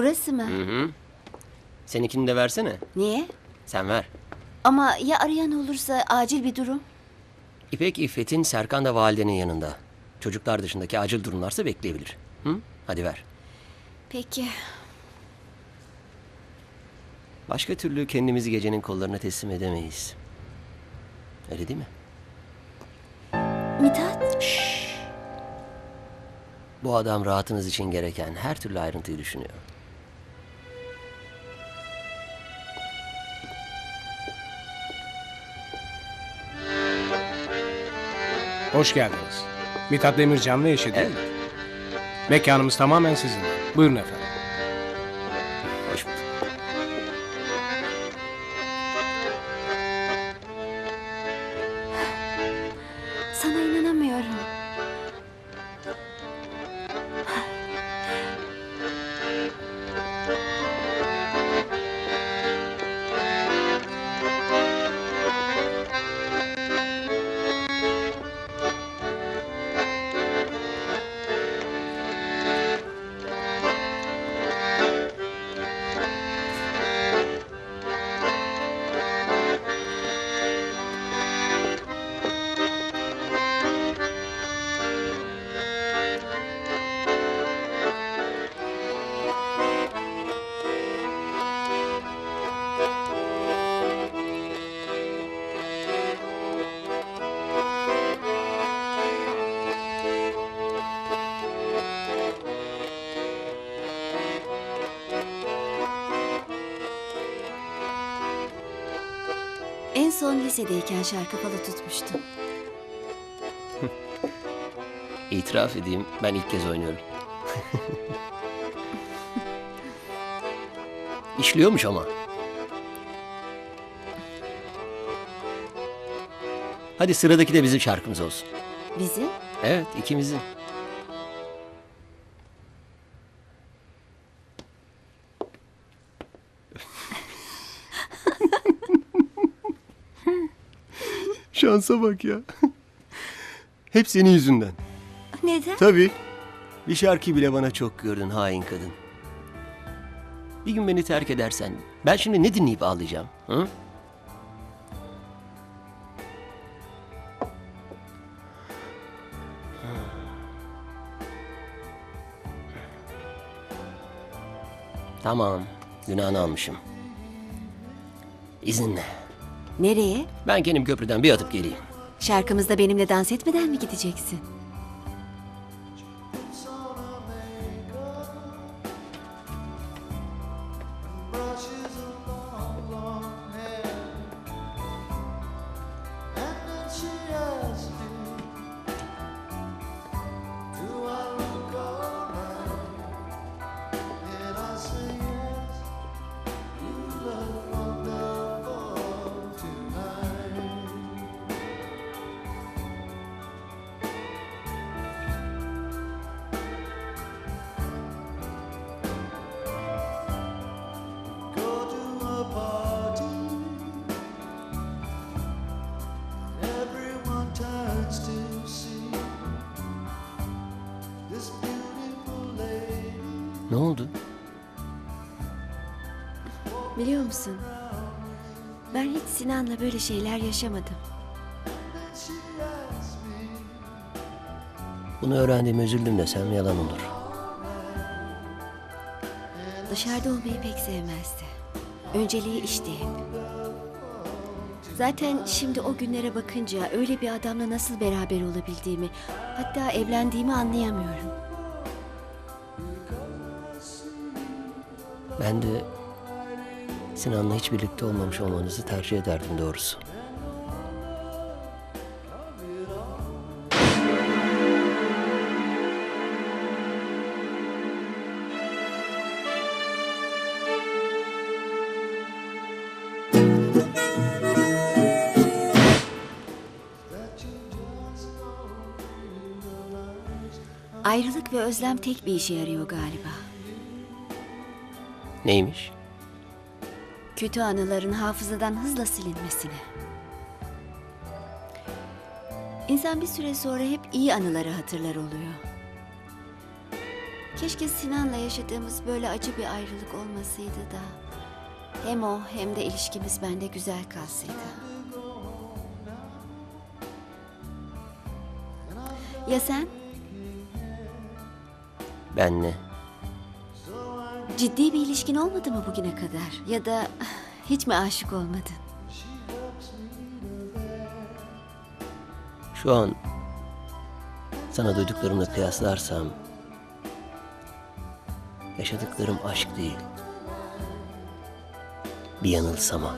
Burası mı? Hı hı. Seninkini de versene. Niye? Sen ver. Ama ya arayan olursa acil bir durum? İpek İffet'in Serkan da validenin yanında. Çocuklar dışındaki acil durumlarsa bekleyebilir. Hı? Hadi ver. Peki. Başka türlü kendimizi gecenin kollarına teslim edemeyiz. Öyle değil mi? Mithat? Bu adam rahatınız için gereken her türlü ayrıntıyı düşünüyor. Hoş geldiniz. Mithat Demircan ve eşi değil mi? Evet. Mekanımız tamamen sizin. Buyurun efendim. Lisedeyken şarkı falı tutmuştum. İtiraf edeyim ben ilk kez oynuyorum. İşliyormuş ama. Hadi sıradaki de bizim şarkımız olsun. Bizim? Evet ikimizin. Şansa bak ya. Hep senin yüzünden. Neden? Tabii. Bir şarkı bile bana çok gördün hain kadın. Bir gün beni terk edersen ben şimdi ne dinleyip ağlayacağım? Hı? Tamam, günahını almışım. İzinle. Nereye? Ben kendim köprüden bir atıp geleyim. Şarkımızda benimle dans etmeden mi gideceksin? Biliyor musun? Ben hiç Sinan'la böyle şeyler yaşamadım. Bunu öğrendiğime üzüldüm desem yalan olur. Dışarıda olmayı pek sevmezdi. Önceliği işti hep. Zaten şimdi o günlere bakınca öyle bir adamla nasıl beraber olabildiğimi, hatta evlendiğimi anlayamıyorum. Ben de Sinan'la hiç birlikte olmamış olmanızı tercih ederdim doğrusu. Ayrılık ve özlem tek bir işe yarıyor galiba. Neymiş? Kötü anıların hafızadan hızla silinmesine. İnsan bir süre sonra hep iyi anıları hatırlar oluyor. Keşke Sinan'la yaşadığımız böyle acı bir ayrılık olmasaydı da. Hem o hem de ilişkimiz bende güzel kalsaydı. Ya sen? Ben ne? Ciddi bir ilişkin olmadı mı bugüne kadar? Ya da hiç mi aşık olmadın? Şu an sana duyduklarımla kıyaslarsam yaşadıklarım aşk değil. Bir yanılsama.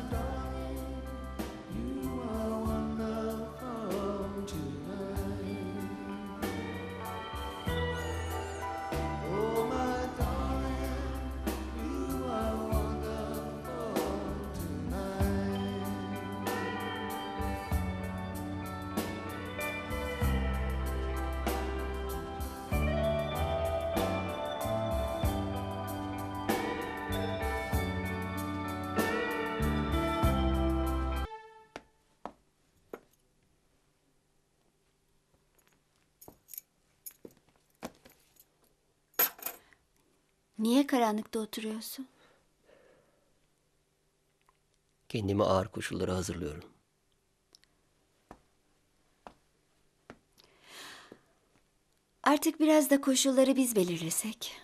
Niye karanlıkta oturuyorsun? Kendimi ağır koşullara hazırlıyorum. Artık biraz da koşulları biz belirlesek.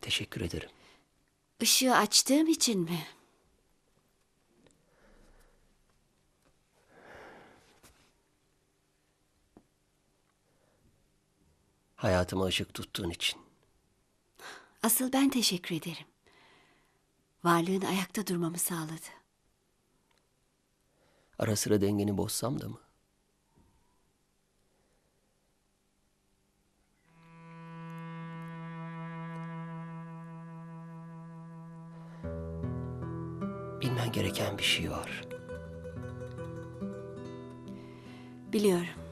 Teşekkür ederim. Işığı açtığım için mi? Hayatıma ışık tuttuğun için. Asıl ben teşekkür ederim. Varlığın ayakta durmamı sağladı. Ara sıra dengeni bozsam da mı? Bilmen gereken bir şey var. Biliyorum.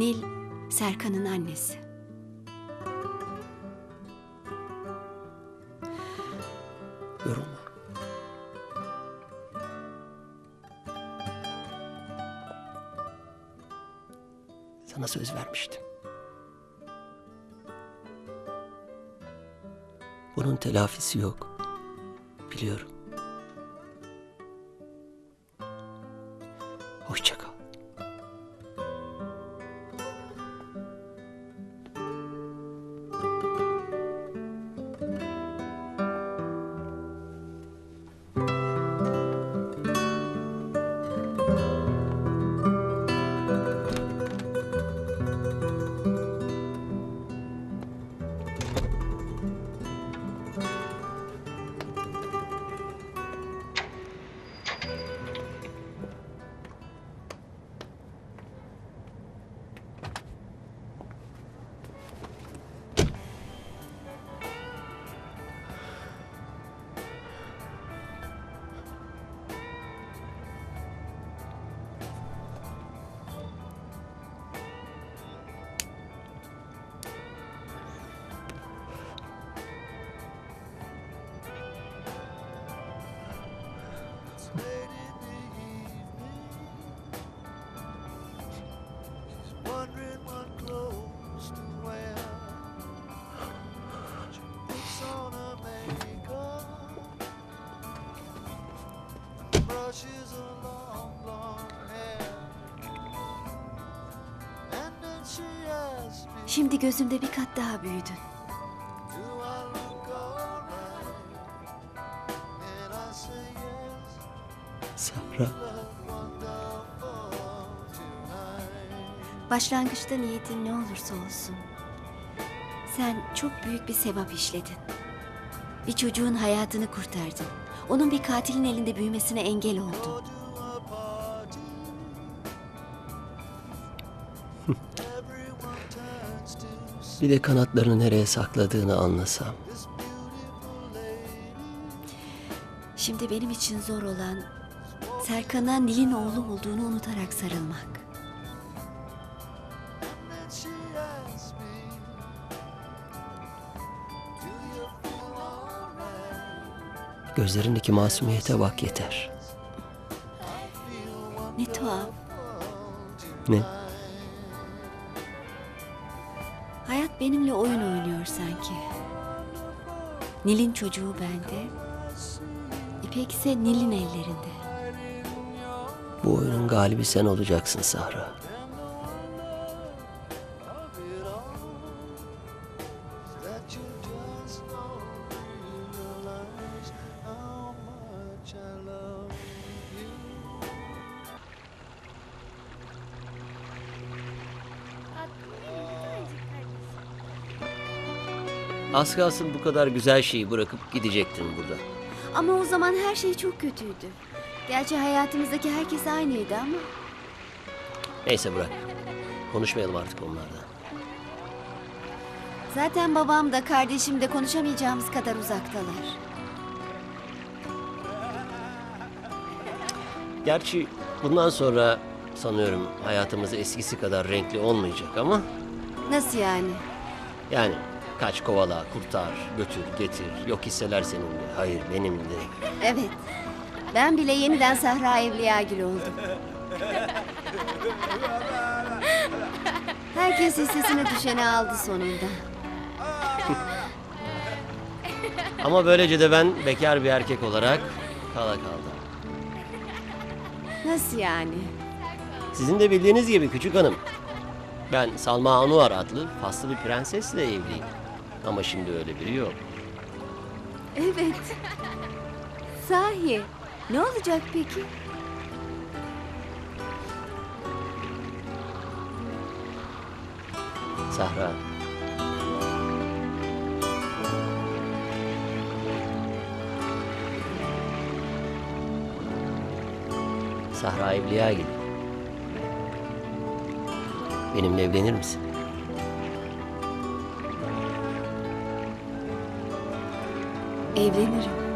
Nil, Serkan'ın annesi. Yorulma. Sana söz vermiştim. Bunun telafisi yok. Biliyorum. Şimdi gözümde bir kat daha büyüdün. Başlangıçta niyetin ne olursa olsun. Sen çok büyük bir sevap işledin. Bir çocuğun hayatını kurtardın. Onun bir katilin elinde büyümesine engel oldun. Bir de kanatlarını nereye sakladığını anlasam. Şimdi benim için zor olan Serkan'a Nil'in oğlu olduğunu unutarak sarılmak. Gözlerindeki masumiyete bak yeter. Ne tuhaf. Ne? Hayat benimle oyun oynuyor sanki. Nil'in çocuğu bende. İpek ise Nil'in ellerinde. Bu oyunun galibi sen olacaksın Sahra. Az kalsın bu kadar güzel şeyi bırakıp gidecektin burada. Ama o zaman her şey çok kötüydü. Gerçi hayatımızdaki herkes aynıydı ama. Neyse bırak. Konuşmayalım artık onlardan. Zaten babam da kardeşim de konuşamayacağımız kadar uzaktalar. Gerçi bundan sonra sanıyorum hayatımız eskisi kadar renkli olmayacak ama Nasıl yani? yani kaç kovala, kurtar, götür, getir, yok hisseler seninle, hayır benimle. Evet. Ben bile yeniden Sahra Evliyagil oldum. Herkes hissesine düşeni aldı sonunda. Ama böylece de ben bekar bir erkek olarak kala kaldım. Nasıl yani? Sizin de bildiğiniz gibi küçük hanım. Ben Salma Anuar adlı faslı bir prensesle evliyim. Ama şimdi öyle biri yok. Evet. Sahi. Ne olacak peki? Sahra. Sahra Evliyagil. Benimle evlenir misin? Evlenirim.